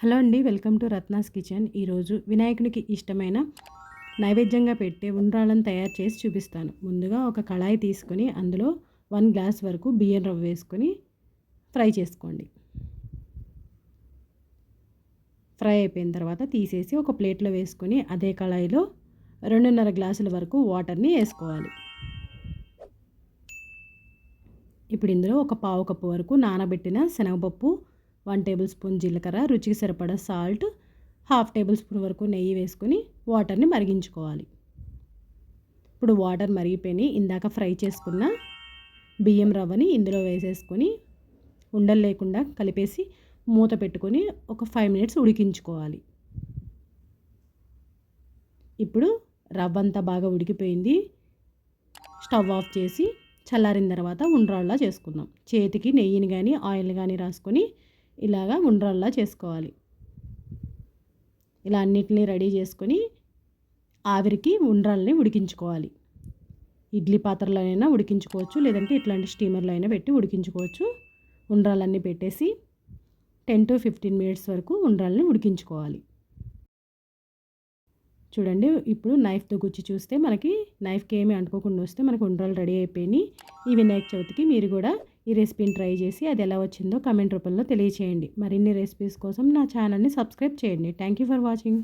Hello అండి welcome to Ratna's kitchen. ఈరోజు వినాయకునికి ఇష్టమైన నైవేద్యంగా పెట్టే ఉండ్రాళ్ళను తయారు చేసి చూపిస్తాను. ముందుగా ఒక కళాయి తీసుకొని అందులో వన్ గ్లాస్ వరకు బియ్యం రవ్వ వేసుకొని ఫ్రై చేసుకోండి. ఫ్రై అయిపోయిన తర్వాత తీసేసి ఒక ప్లేట్లో వేసుకొని అదే కళాయిలో రెండున్నర గ్లాసుల వరకు వాటర్ని వేసుకోవాలి. ఇప్పుడు ఇందులో ఒక పావు కప్పు వరకు నానబెట్టిన శనగపప్పు వన్ టేబుల్ స్పూన్ జీలకర్ర రుచికి సరిపడా సాల్ట్ హాఫ్ టేబుల్ స్పూన్ వరకు నెయ్యి వేసుకొని వాటర్ని మరిగించుకోవాలి. ఇప్పుడు వాటర్ మరిగిపోయి ఇందాక ఫ్రై చేసుకున్న బియ్యం రవ్వని ఇందులో వేసేసుకొని ఉండలు లేకుండా కలిపేసి మూత పెట్టుకొని ఒక ఫైవ్ మినిట్స్ ఉడికించుకోవాలి. ఇప్పుడు రవ్వ అంతా బాగా ఉడికిపోయింది. స్టవ్ ఆఫ్ చేసి చల్లారిన తర్వాత ఉండ్రాళ్ళ చేసుకుందాం. చేతికి నెయ్యిని కానీ ఆయిల్ కానీ రాసుకొని ఇలాగా ఉండ్రాల్లా చేసుకోవాలి. ఇలా అన్నిటినీ రెడీ చేసుకొని ఆవిరికి ఉండ్రాలని ఉడికించుకోవాలి. ఇడ్లీ పాత్రలో అయినా ఉడికించుకోవచ్చు లేదంటే ఇట్లాంటి స్టీమర్లో అయినా పెట్టి ఉడికించుకోవచ్చు. ఉండ్రాలన్నీ పెట్టేసి టెన్ టు ఫిఫ్టీన్ మినిట్స్ వరకు ఉండ్రాలని ఉడికించుకోవాలి. చూడండి ఇప్పుడు నైఫ్తో గుచ్చి చూస్తే మనకి నైఫ్కి ఏమి అంటుకోకుండా వస్తే మనకు ఉండ్రాలు రెడీ అయిపోయినాయి. ఈ వినాయక చవితికి మీరు కూడా ఈ రెసిపీని ట్రై చేసి అది ఎలా వచ్చిందో కమెంట్ రూపంలో తెలియచేయండి. మరిన్ని రెసిపీస్ కోసం నా ఛానల్ని సబ్స్క్రైబ్ చేయండి. Thank you for watching